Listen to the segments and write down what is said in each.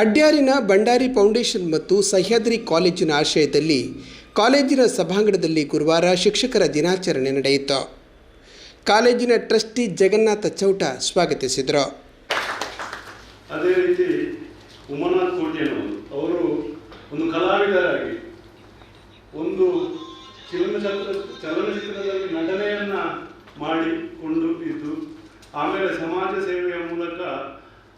ಅಡ್ಯಾರಿನ Bhandari foundation ಮತ್ತು ಸಹ್ಯಾದ್ರಿ ಕಾಲೇಜಿನ ಆಶ್ರಯದಲ್ಲಿ ಕಾಲೇಜಿನ ಸಭಾಂಗಣದಲ್ಲಿ ಗುರುವಾರ ಶಿಕ್ಷಕರ ದಿನಾಚರಣೆ ನಡೆಯಿತು. ಕಾಲೇಜಿನ ಟ್ರಸ್ಟಿ ಜಗನ್ನಾಥ ಚೌಟ ಸ್ವಾಗತಿಸಿದರು. ಅದೇ ರೀತಿ ಉಮಾನಾಥ್ ಕೋಟೆಯವರು ಅವರು ಒಂದು ಕಲಾವಿದರಾಗಿ ಒಂದು ಚಲನಚಿತ್ರ ಚಲನಚಿತ್ರದಲ್ಲಿ ನಟನೆಯನ್ನ ಮಾಡಿಕೊಂಡು ಇದ್ದು, ಆಮೇಲೆ ಸಮಾಜ ಸೇವೆಯ ಮೂಲಕ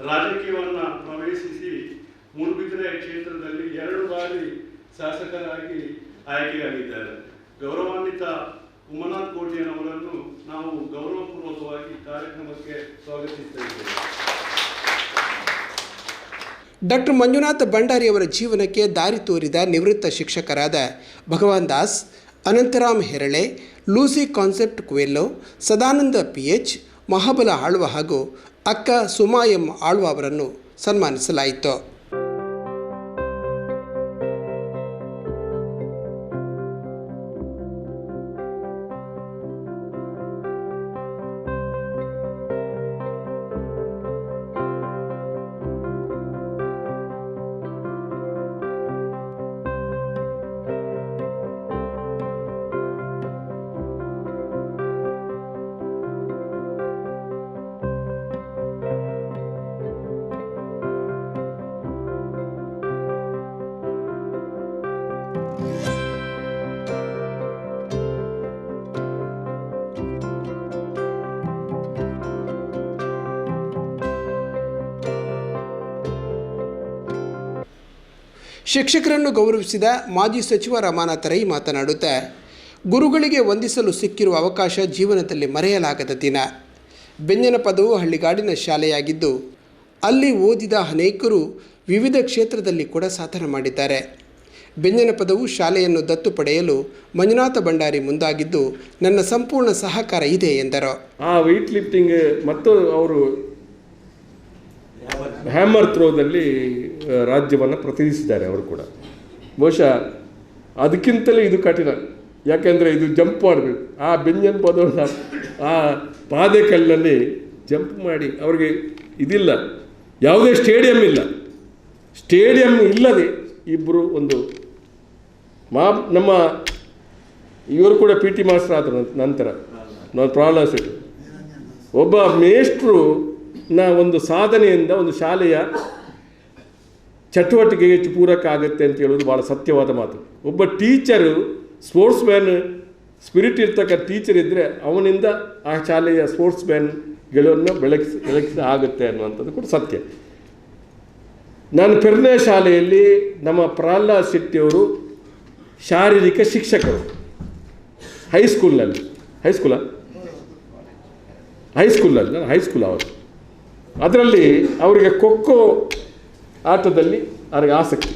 ರಾಜಕೀಯವನ್ನ ಪ್ರವೇಶಿಸಿ ಮೂಡುಬಿದಿರೆ ಕ್ಷೇತ್ರದಲ್ಲಿ ಎರಡು ಬಾರಿ ಶಾಸಕರಾಗಿ ಆಯ್ಕೆಯಾಗಿದ್ದಾರೆ. ಗೌರವಾನ್ವಿತ ಉಮನಾಥ್ ಕೋಟೆಯನವರನ್ನು ನಾವು ಗೌರವಪೂರ್ವಕವಾಗಿ ಕಾರ್ಯಕ್ರಮಕ್ಕೆ ಸ್ವಾಗತಿಸ್ತಾ ಡಾಕ್ಟರ್ ಮಂಜುನಾಥ ಭಂಡಾರಿಯವರ ಜೀವನಕ್ಕೆ ದಾರಿ ತೋರಿದ ನಿವೃತ್ತ ಶಿಕ್ಷಕರಾದ Bhagwan Das, Anantharam Herale, Lucy Concept Coelho, Sadananda P H Mahabala Alva ಹಾಗೂ ಅಕ್ಕ ಸುಮಾ ಎಂ ಆಳ್ವ ಅವರನ್ನು ಸನ್ಮಾನಿಸಲಾಯಿತು. ಶಿಕ್ಷಕರನ್ನು ಗೌರವಿಸಿದ ಮಾಜಿ ಸಚಿವ ರಮಾನಾಥ ರೈ ಮಾತನಾಡುತ್ತಾ, ಗುರುಗಳಿಗೆ ವಂದಿಸಲು ಸಿಕ್ಕಿರುವ ಅವಕಾಶ ಜೀವನದಲ್ಲಿ ಮರೆಯಲಾಗದ ದಿನ. ಬೆಂಜನ ಪದವು ಹಳ್ಳಿಗಾಡಿನ ಶಾಲೆಯಾಗಿದ್ದು, ಅಲ್ಲಿ ಓದಿದ ಅನೇಕರು ವಿವಿಧ ಕ್ಷೇತ್ರದಲ್ಲಿ ಕೂಡ ಸಾಧನೆ ಮಾಡಿದ್ದಾರೆ. ಬೆಂಜನ ಪದವು ಶಾಲೆಯನ್ನು ದತ್ತು ಪಡೆಯಲು ಮಂಜುನಾಥ ಭಂಡಾರಿ ಮುಂದಾಗಿದ್ದು, ನನ್ನ ಸಂಪೂರ್ಣ ಸಹಕಾರ ಇದೆ ಎಂದರು. ಆ ವೆಯ್ಟ್ ಲಿಫ್ಟಿಂಗ್ ಮತ್ತು ಅವರು ಹ್ಯಾಮರ್ ಥ್ರೋದಲ್ಲಿ ರಾಜ್ಯವನ್ನು ಪ್ರತಿನಿಧಿಸಿದ್ದಾರೆ ಅವರು ಕೂಡ. ಬಹುಶಃ ಅದಕ್ಕಿಂತಲೇ ಇದು ಕಠಿಣ. ಯಾಕೆಂದರೆ ಇದು ಜಂಪ್ ಮಾಡಬೇಕು. ಆ ಬೆಂಜನ್ ಪದವನ್ನು, ಆ ಪಾದೆ ಕಲ್ಲಲ್ಲಿ ಜಂಪ್ ಮಾಡಿ ಅವರಿಗೆ ಇದಿಲ್ಲ. ಯಾವುದೇ ಸ್ಟೇಡಿಯಂ ಇಲ್ಲ. ಸ್ಟೇಡಿಯಂ ಇಲ್ಲದೆ ಇಬ್ಬರು ಒಂದು ಮಾ, ನಮ್ಮ ಇವರು ಕೂಡ ಪಿ ಟಿ ಮಾಸ್ಟರ್ ಆದರು ನಂತರ. ನಾನು ಪ್ರಾಣ ಒಬ್ಬ ಮೇಷ್ಟ್ರು ನ ಒಂದು ಸಾಧನೆಯಿಂದ ಒಂದು ಶಾಲೆಯ ಚಟುವಟಿಕೆಗೆ ಹೆಚ್ಚು ಪೂರಕ ಆಗುತ್ತೆ ಅಂತ ಹೇಳೋದು ಭಾಳ ಸತ್ಯವಾದ ಮಾತು. ಒಬ್ಬ ಟೀಚರು ಸ್ಪೋರ್ಟ್ಸ್ ಮ್ಯಾನ್ ಸ್ಪಿರಿಟ್ ಇರ್ತಕ್ಕ ಟೀಚರ್ ಇದ್ದರೆ ಅವನಿಂದ ಆ ಶಾಲೆಯ ಸ್ಪೋರ್ಟ್ಸ್ ಮ್ಯಾನ್ಗಳನ್ನು ಬೆಳಗಿಸಿ, ಬೆಳಗಿಸ ಆಗುತ್ತೆ ಅನ್ನುವಂಥದ್ದು ಕೂಡ ಸತ್ಯ. ನಾನು ಪೆರ್ನೆ ಶಾಲೆಯಲ್ಲಿ ನಮ್ಮ ಪ್ರಹ್ಲಾದ್ ಶೆಟ್ಟಿಯವರು ಶಾರೀರಿಕ ಶಿಕ್ಷಕರು. ಹೈಸ್ಕೂಲ್ನಲ್ಲಿ. ಹೈಸ್ಕೂಲ? ಹೈಸ್ಕೂಲಲ್ಲಿ ಹೈಸ್ಕೂಲ್ ಅವರು ಅದರಲ್ಲಿ ಅವರಿಗೆ ಖೋಖೋ ಆಟದಲ್ಲಿ ಅವರಿಗೆ ಆಸಕ್ತಿ.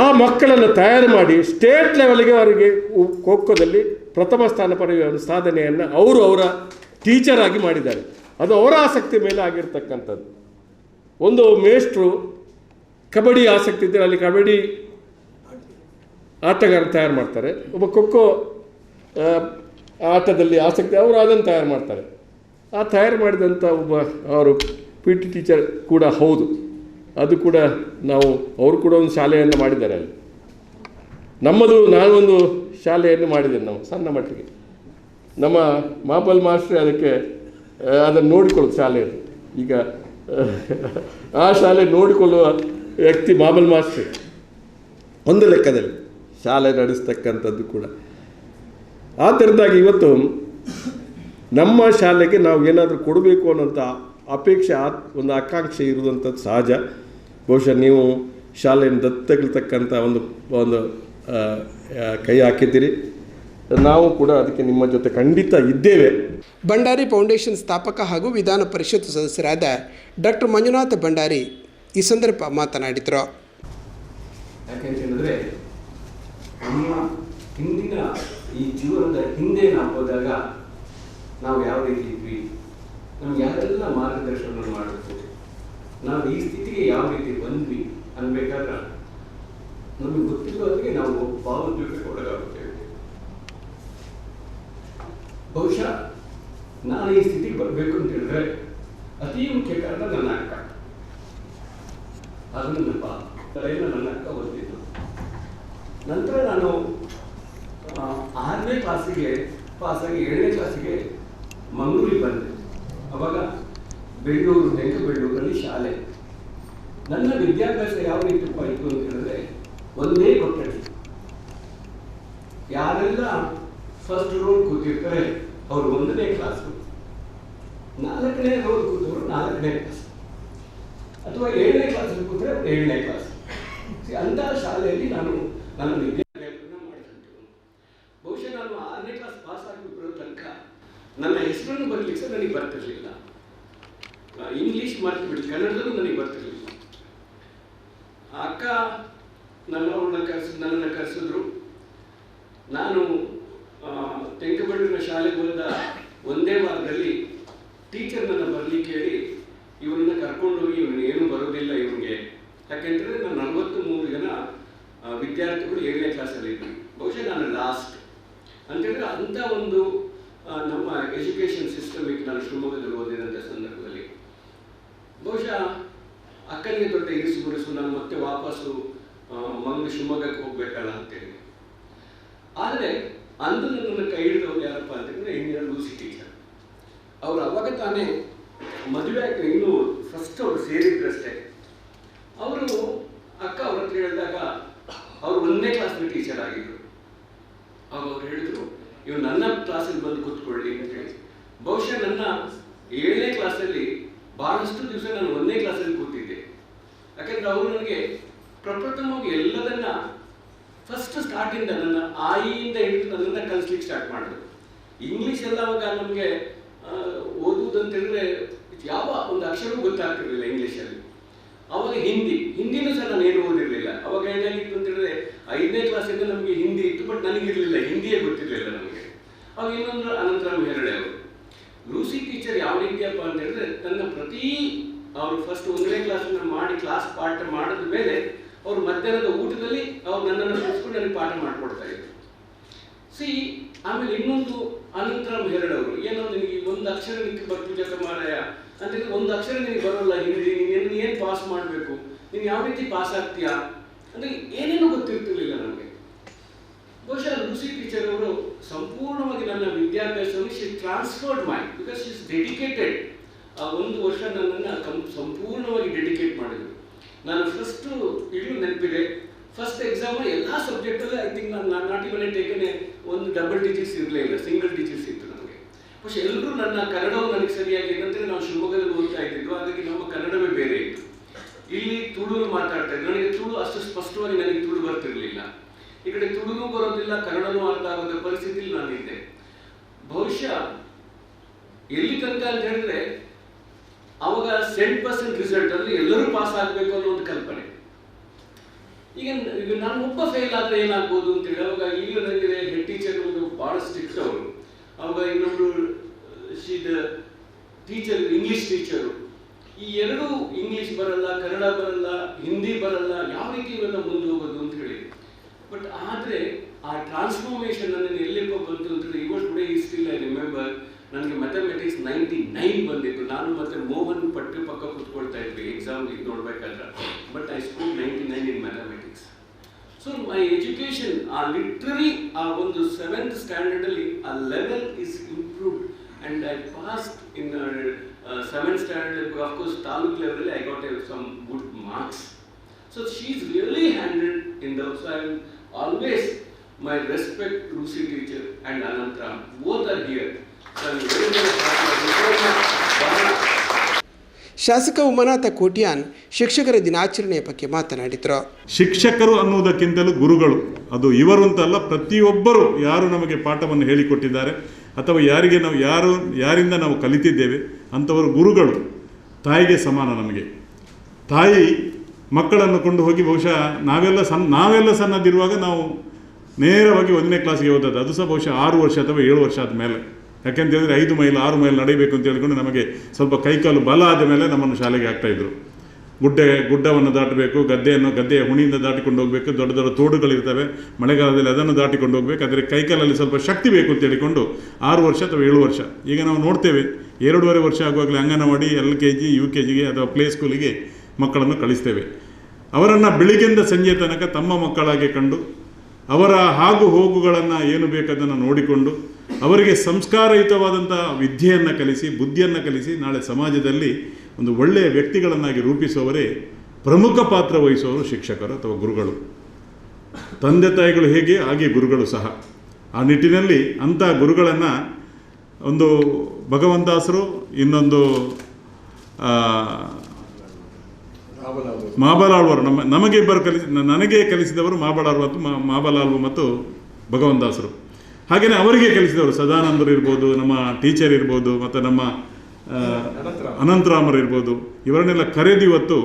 ಆ ಮಕ್ಕಳನ್ನು ತಯಾರು ಮಾಡಿ ಸ್ಟೇಟ್ ಲೆವೆಲ್ಗೆ ಅವರಿಗೆ ಖೋಖೋದಲ್ಲಿ ಪ್ರಥಮ ಸ್ಥಾನ ಪಡೆಯುವ ಸಾಧನೆಯನ್ನು ಅವರು ಅವರ ಟೀಚರ್ ಆಗಿ ಮಾಡಿದ್ದಾರೆ. ಅದು ಅವರ ಆಸಕ್ತಿ ಮೇಲೆ ಆಗಿರ್ತಕ್ಕಂಥದ್ದು. ಒಂದು ಮೇಷ್ಟ್ರು ಕಬಡ್ಡಿ ಆಸಕ್ತಿ ಇದ್ದರೆ ಅಲ್ಲಿ ಕಬಡ್ಡಿ ಆಟಗಾರ ತಯಾರು ಮಾಡ್ತಾರೆ. ಒಬ್ಬ ಖೋಖೋ ಆಟದಲ್ಲಿ ಆಸಕ್ತಿ, ಅವರು ಅದನ್ನು ತಯಾರು ಮಾಡ್ತಾರೆ. ಆ ತಯಾರು ಮಾಡಿದಂಥ ಒಬ್ಬ ಅವರು ಪಿ ಟಿ ಟೀಚರ್ ಕೂಡ ಹೌದು. ಅದು ಕೂಡ ನಾವು ಅವರು ಕೂಡ ಒಂದು ಶಾಲೆಯನ್ನು ಮಾಡಿದ್ದಾರೆ ಅಲ್ಲಿ. ನಮ್ಮದು ನಾನೊಂದು ಶಾಲೆಯನ್ನು ಮಾಡಿದ್ದೇನೆ ನಾವು ಸಣ್ಣ ಮಟ್ಟಿಗೆ. ನಮ್ಮ ಮಾಪಲ್ ಮಾಸ್ಟ್ರಿ ಅದಕ್ಕೆ ಆ, ಅದನ್ನು ನೋಡಿಕೊಳ್ಳೋದು ಶಾಲೆಯಲ್ಲಿ. ಈಗ ಆ ಶಾಲೆ ನೋಡಿಕೊಳ್ಳುವ ವ್ಯಕ್ತಿ ಮಾಬಲ್ ಮಾಸ್ಟ್ರಿ. ಒಂದು ಲೆಕ್ಕದಲ್ಲಿ ಶಾಲೆ ನಡೆಸ್ತಕ್ಕಂಥದ್ದು ಕೂಡ. ಆದ್ದರಿಂದಾಗಿ ಇವತ್ತು ನಮ್ಮ ಶಾಲೆಗೆ ನಾವು ಏನಾದರೂ ಕೊಡಬೇಕು ಅನ್ನೋಂಥ ಅಪೇಕ್ಷೆ ಆ ಒಂದು ಆಕಾಂಕ್ಷೆ ಇರುವಂಥದ್ದು ಸಹಜ. ಬಹುಶಃ ನೀವು ಶಾಲೆಯನ್ನು ದತ್ತಗಿರ್ತಕ್ಕಂಥ ಒಂದು ಒಂದು ಕೈ ಹಾಕಿದ್ದೀರಿ. ನಾವು ಕೂಡ ಅದಕ್ಕೆ ನಿಮ್ಮ ಜೊತೆ ಖಂಡಿತ ಇದ್ದೇವೆ. ಭಂಡಾರಿ ಫೌಂಡೇಶನ್ ಸ್ಥಾಪಕ ಹಾಗೂ ವಿಧಾನ ಪರಿಷತ್ ಸದಸ್ಯರಾದ ಡಾಕ್ಟರ್ ಮಂಜುನಾಥ ಭಂಡಾರಿ ಈ ಸಂದರ್ಭ ಮಾತನಾಡಿದರು. ಯಾಕೆಂತಂದರೆ ನಮ್ಮ ಹಿಂದಿನ ಈ ಜೀವನದ ಹಿಂದೆ ನಾವು ಹೋದಾಗ ನಾವು ಯಾವ ರೀತಿ ಇದ್ವಿ? ನಮ್ಗೆ ಯಾರೆಲ್ಲ ಮಾರ್ಗದರ್ಶನ ಮಾಡಿದ್ರು? ನಾವು ಈ ಸ್ಥಿತಿಗೆ ಯಾವ ರೀತಿ ಬಂದ್ವಿ ಅನ್ಬೇಕಾದ್ರೆ ನಮಗೆ ಗೊತ್ತಿರೋರಿಗೆ ನಾವು ಭಾವೋದ್ಯೋಗಕ್ಕೆ ಒಳಗಾಗುತ್ತೇವೆ. ಬಹುಶಃ ನಾನು ಈ ಸ್ಥಿತಿಗೆ ಬರಬೇಕು ಅಂತ ಹೇಳಿದ್ರೆ ಅತಿ ಮುಖ್ಯ ಕಾರಣ ನನ್ನ ಅಕ್ಕ. ನೆನಪ ಕಡೆಯಿಂದ ನನ್ನ ಅಕ್ಕ ಓದಿದ್ದು ನಂತರ ನಾನು ಆರನೇ ಕ್ಲಾಸಿಗೆ ಪಾಸಾಗಿ ಏಳನೇ ಕ್ಲಾಸಿಗೆ ಮಂಗಳೂರಿಗೆ ಬಂದೆ. ಅವಾಗ ಬೆಂಗಳೂರು ಹೆಂಗ ಬೆಳ್ಳೂರಲ್ಲಿ ಶಾಲೆ. ನನ್ನ ವಿದ್ಯಾಭ್ಯಾಸ ಯಾವ ರೀತಿಪ್ಪ ಇತ್ತು ಅಂತ ಹೇಳಿದ್ರೆ ಒಂದೇ ಕೊಠಡಿ. ಯಾರೆಲ್ಲ ಫಸ್ಟ್ ರೋಲ್ ಕೂತಿರ್ತಾರೆ, ಅವರು ಒಂದನೇ ಕ್ಲಾಸ್ ನಾಲ್ಕನೇ ರೋಲ್ ಕೂತವರು ನಾಲ್ಕನೇ ಕ್ಲಾಸ್ ಅಥವಾ ಏಳನೇ ಕ್ಲಾಸ್ ಕೂತ್ರೆ ಏಳನೇ ಕ್ಲಾಸ್ ಅಂತಹ ಶಾಲೆಯಲ್ಲಿ ನಾನು ನನ್ನ ವಿದ್ಯಾಭ್ಯಾಸವನ್ನು ಮಾಡಿದಂತು ಬಹುಶಃ ನಾನು ಆರನೇ ಕ್ಲಾಸ್ ಪಾಸ್ ಆಗಿ ಬರೋ ತನಕ ನನ್ನ ಹೆಸರನ್ನು ಬರ್ಲಿಕ್ಕೆ ಸಹ ನನಗೆ ಬರ್ತಿರ್ಲಿಲ್ಲ. ಇಂಗ್ಲೀಷ್ ಮರ್ತು ಬಿಟ್ಟು ಕನ್ನಡದಲ್ಲೂ ನನಗೆ ಬರ್ತಿರ್ಲಿಲ್ಲ. ಅಕ್ಕ ನನ್ನ ಅವ್ರನ್ನ ಕರೆಸಿದ್ರು ನನ್ನನ್ನು ಕರೆಸಿದ್ರು. ನಾನು ತೆಂಕಬಳ್ಳಿನ ಶಾಲೆಗೆ ಬಂದ ಒಂದೇ ವಾರದಲ್ಲಿ ಟೀಚರ್ ನನ್ನ ಬರಲಿಕ್ಕೆ ಹೇಳಿ, ಇವರನ್ನ ಕರ್ಕೊಂಡು ಹೋಗಿ ಇವನು ಏನು ಬರೋದಿಲ್ಲ ಇವನಿಗೆ ಯಾಕೆಂದ್ರೆ ನಾನು ನಲವತ್ತು ಮೂರು ಜನ ವಿದ್ಯಾರ್ಥಿಗಳು ಏಳನೇ ಕ್ಲಾಸಲ್ಲಿ ಇದ್ದರು ಬಹುಶಃ ನಾನು ಲಾಸ್ಟ್ ಅಂತಂದ್ರೆ ಅಂಥ ಒಂದು ಎಜುಕೇಷನ್ ಸಿಸ್ಟಮಿಗೆ ನಾನು ಶಿವಮೊಗ್ಗದಲ್ಲಿ ಓದಿದಂಥ ಸಂದರ್ಭದಲ್ಲಿ ಬಹುಶಃ ಅಕ್ಕನಿಗೆ ದೊಡ್ಡ ಇರಿಸು ಬಿಡಿಸು ನಾನು ಮತ್ತೆ ವಾಪಸ್ಸು ಮಂಗ್ ಮಂಗ ಶಿವಮೊಗ್ಗಕ್ಕೆ ಹೋಗ್ಬೇಕಲ್ಲ ಅಂತೇಳಿ. ಆದರೆ ಅಂದು ನನ್ನನ್ನು ಕೈ ಹಿಡಿದವ್ರು ಯಾರಪ್ಪ ಅಂತಂದರೆ ಇಂದಿರಾ ಲೂಸಿ ಟೀಚರ್ ಅವರು ಅವಾಗ ತಾನೇ ಮದುವೆ ಆಗಿ ಇನ್ನೂ ಫಸ್ಟ್ ಅವರು ಸೇರಿದ್ರಷ್ಟೇ ಅವರು ಅಕ್ಕ ಅವ್ರ ಹತ್ರ ಹೇಳಿದಾಗ ಅವರು ಒಂದನೇ ಕ್ಲಾಸ್ನ ಟೀಚರ್ ಆಗಿದ್ರು. ಅವಾಗ ಅವ್ರು ಹೇಳಿದ್ರು ಇವ್ರು ನನ್ನ ಕ್ಲಾಸಲ್ಲಿ ಬಂದು ಕೂತ್ಕೊಳ್ಳಿ ಅಂತ ಹೇಳಿ. ಬಹುಶಃ ನನ್ನ ಏಳನೇ ಕ್ಲಾಸಲ್ಲಿ ಬಹಳಷ್ಟು ದಿವಸ ನಾನು ಒಂದನೇ ಕ್ಲಾಸಲ್ಲಿ ಕೂತಿದ್ದೆ. ಯಾಕಂದ್ರೆ ಅವರು ನನಗೆ ಪ್ರಪ್ರಥಮವಾಗಿ ಎಲ್ಲದನ್ನ ಫಸ್ಟ್ ಸ್ಟಾರ್ಟಿಂದ ನನ್ನ ಆಯಿಯಿಂದ ಹಿಡಿದು ನನ್ನನ್ನು ಕಲಿಸ್ಲಿಕ್ಕೆ ಸ್ಟಾರ್ಟ್ ಮಾಡಿದ್ರು. ಇಂಗ್ಲಿಷ್ ಎಲ್ಲ ಅವಾಗ ನಮಗೆ ಓದುವುದಂತ ಹೇಳಿದ್ರೆ ಯಾವ ಒಂದು ಅಕ್ಷರವೂ ಗೊತ್ತಾಗ್ತಿರ್ಲಿಲ್ಲ ಇಂಗ್ಲೀಷಲ್ಲಿ ಅವಾಗ ಹಿಂದಿ, ಹಿಂದಿನೂ ಸಹ ನಾನು ಏನು ಓದಿರಲಿಲ್ಲ. ಅವಾಗ ಏನಾಗಿತ್ತು ಅಂತ ಹೇಳಿದ್ರೆ ಐದನೇ ಕ್ಲಾಸಿಂದ ನಮಗೆ ಹಿಂದಿ ಇತ್ತು ಬಟ್ ನನಗಿರಲಿಲ್ಲ. ಹಿಂದಿಯೇ ಗೊತ್ತಿರಲಿಲ್ಲ ನಮಗೆ. ಅವಾಗ ಇನ್ನೊಂದು ಅನಂತರ ಹೆರಳೆ ಅವರು ಲೂಸಿ ಟೀಚರ್ ಯಾವ ರೀತಿಯಪ್ಪ ಅಂತ ಹೇಳಿದ್ರೆ, ತನ್ನ ಪ್ರತಿ ಅವರು ಫಸ್ಟ್ ಒಂದನೇ ಕ್ಲಾಸನ್ನ ಮಾಡಿ ಕ್ಲಾಸ್ ಪಾಠ ಮಾಡಿದ ಮೇಲೆ ಅವರು ಮಧ್ಯಾಹ್ನದ ಊಟದಲ್ಲಿ ಅವ್ರು ನನ್ನನ್ನು ಕೂರಿಸ್ಕೊಂಡು ನನಗೆ ಪಾಠ ಮಾಡಿಕೊಡ್ತಾ ಇದ್ರು. ಸಿ ಆಮೇಲೆ ಇನ್ನೊಂದು ಅನಂತರಾಮ್ ಹೆರಡ್ ಅವರು. ಏನೋ ನಿನಗೆ ಒಂದು ಅಕ್ಷರ ನಿನಗೆ ಬರ್ತಿದ್ದ ಮಾರಾಯ. ಅಂತ ಒಂದು ಅಕ್ಷರ ನಿನಗೆ ಬರೋಲ್ಲ ಹಿಂದಿ, ನೀನು ಏನು ಪಾಸ್ ಮಾಡಬೇಕು? ನೀನು ಯಾವ ರೀತಿ ಪಾಸ್ ಆಗ್ತೀಯಾ? ಅಂದರೆ ಏನೇನೂ ಗೊತ್ತಿರ್ತಿರ್ಲಿಲ್ಲ ನನಗೆ ಬಹುಶಃ ಲೂಸಿ ಟೀಚರ್ ಅವರು ಸಂಪೂರ್ಣವಾಗಿ ನನ್ನ ವಿದ್ಯಾಭ್ಯಾಸವನ್ನು she transferred my because is dedicated ಆ ಒಂದು ವರ್ಷ ನನ್ನನ್ನು ಕಂ, ಸಂಪೂರ್ಣವಾಗಿ ಡೆಡಿಕೇಟ್ ಮಾಡಿದರು. ನಾನು ಫಸ್ಟು ಇಲ್ಲೂ ನೆನಪಿದೆ. ಫಸ್ಟ್ ಎಕ್ಸಾಮ್ ಎಲ್ಲ ಸಬ್ಜೆಕ್ಟಲ್ಲೇ ಐ ಥಿಂಕ್ ನಾನು ನಾನು ನಾಟಿ ಮನೆ ಟೇಕನೆ ಒಂದು ಡಬಲ್ ಟೀಚರ್ಸ್ ಇರಲೇ ಇಲ್ಲ ಸಿಂಗಲ್ ಟೀಚರ್ಸ್ ಇತ್ತು ನನಗೆ. ಪಕ್ಷೆ ಎಲ್ಲರೂ ನನ್ನ ಕನ್ನಡವು ನನಗೆ ಸರಿಯಾಗಿ ಏನಂದರೆ ನಾವು ಶಿವಮೊಗ್ಗದಲ್ಲಿ ಓದ್ತಾ ಇದ್ದಿದ್ದು ಅದಕ್ಕೆ ನಮ್ಮ ಕನ್ನಡವೇ ಬೇರೆ ಇತ್ತು. ಇಲ್ಲಿ ತುಳು ಮಾತಾಡ್ತಾ ಇದ್ದೆ ನನಗೆ ತುಳು ಅಷ್ಟು ಸ್ಪಷ್ಟವಾಗಿ ನನಗೆ ತುಳು ಬರ್ತಿರಲಿಲ್ಲ. ಈ ಕಡೆ ತುಡುನೂ ಬರೋದಿಲ್ಲ ಕನ್ನಡನೂ ಅರ್ಥ ಆಗೋದ ಪರಿಸ್ಥಿತಿಲಿ ನಾನಿದ್ದೆ ಬಹುಶಃ ಎಲ್ಲಿ ತನಕ ಅಂತ ಹೇಳಿದ್ರೆ, ಅವಾಗ ಸೆಂಟ್ ಪರ್ಸೆಂಟ್ ರಿಸಲ್ಟ್ ಅಲ್ಲಿ ಎಲ್ಲರೂ ಪಾಸ್ ಆಗಬೇಕು ಅನ್ನೋ ಒಂದು ಕಲ್ಪನೆ. ಈಗ ಈಗ ನಾನು ಒಬ್ಬ ಫೇಲ್ ಆದ್ರೆ ಏನಾಗ್ಬೋದು ಅಂತ ಹೇಳಿ, ಅವಾಗ ಈಗ ನನಗೆ ಹೆಡ್ ಟೀಚರ್ ಒಂದು ಬಹಳ ಸ್ಟ್ರಿಕ್ಟ್ ಅವರು. ಅವಾಗ ಇನ್ನೊಬ್ರು ಟೀಚರ್ ಇಂಗ್ಲಿಷ್ ಟೀಚರು ಈ ಎರಡು ಇಂಗ್ಲಿಷ್ ಬರಲ್ಲ, ಕನ್ನಡ ಬರಲ್ಲ ಹಿಂದಿ ಬರಲ್ಲ, ಯಾವ ರೀತಿ ಇವೆಲ್ಲ ಮುಂದೆ ಹೋಗೋದು? ಬಟ್ ಆದ್ರೆ ಆ ಟ್ರಾನ್ಸ್ಫಾರ್ಮೇಶನ್ ನನ್ನ ಎಲ್ಲಿಪ್ಪ ಬಂತು ಅಂತಂದ್ರೆ ಇವತ್ತು ಕೂಡ ಈ ಸ್ಟಿಲ್ ಐ ರಿಮೆಂಬರ್ ನನಗೆ ಮ್ಯಾಥಮೆಟಿಕ್ಸ್ ನೈಂಟಿ ನೈನ್ ಬಂದಿತ್ತು. ನಾನು ಮತ್ತೆ ಮೋಹನ್ ಪಟ್ಟಿ ಪಕ್ಕ ಕೂತ್ಕೊಳ್ತಾ ಇದ್ವಿ. ಎಕ್ಸಾಮ್ ಇದು ನೋಡ್ಬೇಕಾದ್ರೆ. But I school ninety nine in mathematics so my education ಆ ಲಿಟ್ರಲಿ ಆ ಒಂದು ಸೆವೆಂತ್ ಸ್ಟ್ಯಾಂಡರ್ಡ್ ಅಲ್ಲಿ ಆ level is improved and I passed in seventh standard of course taluk level I got some good marks so she is really handled in the so am always my respect to Lucy teacher and Anantram. Both are here. So I am very very happy. ಶಾಸಕ ಉಮನಾಥ ಕೋಟ್ಯಾನ್ ಶಿಕ್ಷಕರ ದಿನಾಚರಣೆಯ ಬಗ್ಗೆ ಮಾತನಾಡಿದರು ಶಿಕ್ಷಕರು ಅನ್ನುವುದಕ್ಕಿಂತಲೂ ಗುರುಗಳು ಅದು ಇವರು ಅಂತಲ್ಲ ಪ್ರತಿಯೊಬ್ಬರು ಯಾರು ನಮಗೆ ಪಾಠವನ್ನು ಹೇಳಿಕೊಟ್ಟಿದ್ದಾರೆ ಅಥವಾ ಯಾರಿಗೆ ನಾವು ಯಾರು ಯಾರಿಂದ ನಾವು ಕಲಿತಿದ್ದೇವೆ ಅಂಥವರು ಗುರುಗಳು ತಾಯಿಗೆ ಸಮಾನ ನಮಗೆ ತಾಯಿ ಮಕ್ಕಳನ್ನು ಕೊಂಡು ಹೋಗಿ ಬಹುಶಃ ನಾವೆಲ್ಲ ಸಣ್ಣ ನಾವೆಲ್ಲ ಸಣ್ಣದಿರುವಾಗ ನಾವು ನೇರವಾಗಿ ಒಂದನೇ ಕ್ಲಾಸಿಗೆ ಹೋದದ್ದು ಅದು ಸಹ ಬಹುಶಃ ಆರು ವರ್ಷ ಅಥವಾ ಏಳು ವರ್ಷ ಆದಮೇಲೆ. ಯಾಕೆಂತ ಹೇಳಿದ್ರೆ ಐದು ಮೈಲ್, ಆರು ಮೈಲ್ ನಡೀಬೇಕು ಅಂತ ಹೇಳ್ಕೊಂಡು ನಮಗೆ ಸ್ವಲ್ಪ ಕೈಕಾಲು ಬಲ ಆದ ಮೇಲೆ ನಮ್ಮನ್ನು ಶಾಲೆಗೆ ಹಾಕ್ತಾಯಿದ್ರು. ಗುಡ್ಡೆ, ಗುಡ್ಡವನ್ನು ದಾಟಬೇಕು, ಗದ್ದೆಯನ್ನು, ಗದ್ದೆಯ ಹುಣಿಯಿಂದ ದಾಟಿಕೊಂಡು ಹೋಗಬೇಕು. ದೊಡ್ಡ ದೊಡ್ಡ ತೋಡುಗಳಿರ್ತವೆ. ಮಳೆಗಾಲದಲ್ಲಿ ಅದನ್ನು ದಾಟಿಕೊಂಡು ಹೋಗಬೇಕು. ಆದರೆ ಕೈಕಾಲಲ್ಲಿ ಸ್ವಲ್ಪ ಶಕ್ತಿ ಬೇಕು ಅಂತ ಹೇಳಿಕೊಂಡು ಆರು ವರ್ಷ ಅಥವಾ ಏಳು ವರ್ಷ. ಈಗ ನಾವು ನೋಡ್ತೇವೆ, ಎರಡೂವರೆ ವರ್ಷ ಆಗುವಾಗಲೇ anganwadi, L K G, U K ಜಿಗೆ ಅಥವಾ ಪ್ಲೇ ಸ್ಕೂಲಿಗೆ ಮಕ್ಕಳನ್ನು ಕಳಿಸ್ತೇವೆ. ಅವರನ್ನು ಬೆಳಿಗ್ಗೆಯಿಂದ ಸಂಜೆ ತನಕ ತಮ್ಮ ಮಕ್ಕಳಾಗಿ ಕಂಡು, ಅವರ ಹಾಗು ಹೋಗುಗಳನ್ನು ಏನು ಬೇಕದನ್ನು ನೋಡಿಕೊಂಡು, ಅವರಿಗೆ ಸಂಸ್ಕಾರಯುತವಾದಂಥ ವಿದ್ಯೆಯನ್ನು ಕಲಿಸಿ, ಬುದ್ಧಿಯನ್ನು ಕಲಿಸಿ ನಾಳೆ ಸಮಾಜದಲ್ಲಿ ಒಂದು ಒಳ್ಳೆಯ ವ್ಯಕ್ತಿಗಳನ್ನಾಗಿ ರೂಪಿಸುವವರೇ ಪ್ರಮುಖ ಪಾತ್ರ ವಹಿಸುವವರು ಶಿಕ್ಷಕರು ಅಥವಾ ಗುರುಗಳು. ತಂದೆ ತಾಯಿಗಳು ಹೇಗೆ, ಹಾಗೆ ಗುರುಗಳು ಸಹ. ಆ ನಿಟ್ಟಿನಲ್ಲಿ ಅಂಥ ಗುರುಗಳನ್ನು ಒಂದು ಭಗವಂತಾಸರು, ಇನ್ನೊಂದು ಆ, ಮಹಾಬಲಾಳ್ವರು ನಮ್ಮ ನಮಗೆ ಇಬ್ಬರು ಕಲಿಸಿ ನನಗೆ ಕಲಿಸಿದವರು ಮಾಬಲಾಳ್ವ ಮತ್ತು ಮಾಬಲಾಳ್ವ ಮತ್ತು ಭಗವಂತಾಸರು ಹಾಗೆಯೇ ಅವರಿಗೆ ಕಲಿಸಿದವರು ಸದಾನಂದರು ಇರ್ಬೋದು ನಮ್ಮ ಟೀಚರ್ ಇರ್ಬೋದು ಮತ್ತು ನಮ್ಮ ಅನಂತರಾಮರು ಇರ್ಬೋದು. ಇವರನ್ನೆಲ್ಲ ಕರೆದು ಇವತ್ತು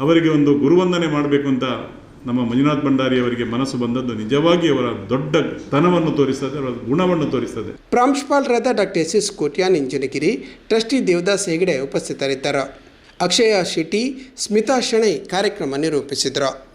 ಅವರಿಗೆ ಒಂದು ಗುರುವಂದನೆ ಮಾಡಬೇಕು ಅಂತ ನಮ್ಮ ಮಂಜುನಾಥ್ ಭಂಡಾರಿ ಅವರಿಗೆ ಮನಸ್ಸು ಬಂದದ್ದು ನಿಜವಾಗಿ ಅವರ ದೊಡ್ಡ ತನವನ್ನು ತೋರಿಸ್ತದೆ ಅವರ ಗುಣವನ್ನು ತೋರಿಸ್ತದೆ. ಪ್ರಾಂಶುಪಾಲರಾದ doctor S S Kotian Injanagiri trustee Devadas Hegde ಉಪಸ್ಥಿತರಿದ್ದರು. ಅಕ್ಷಯ ಶೆಟ್ಟಿ ಸ್ಮಿತಾ ಶೆಣೈ ಕಾರ್ಯಕ್ರಮ ನಿರೂಪಿಸಿದರು.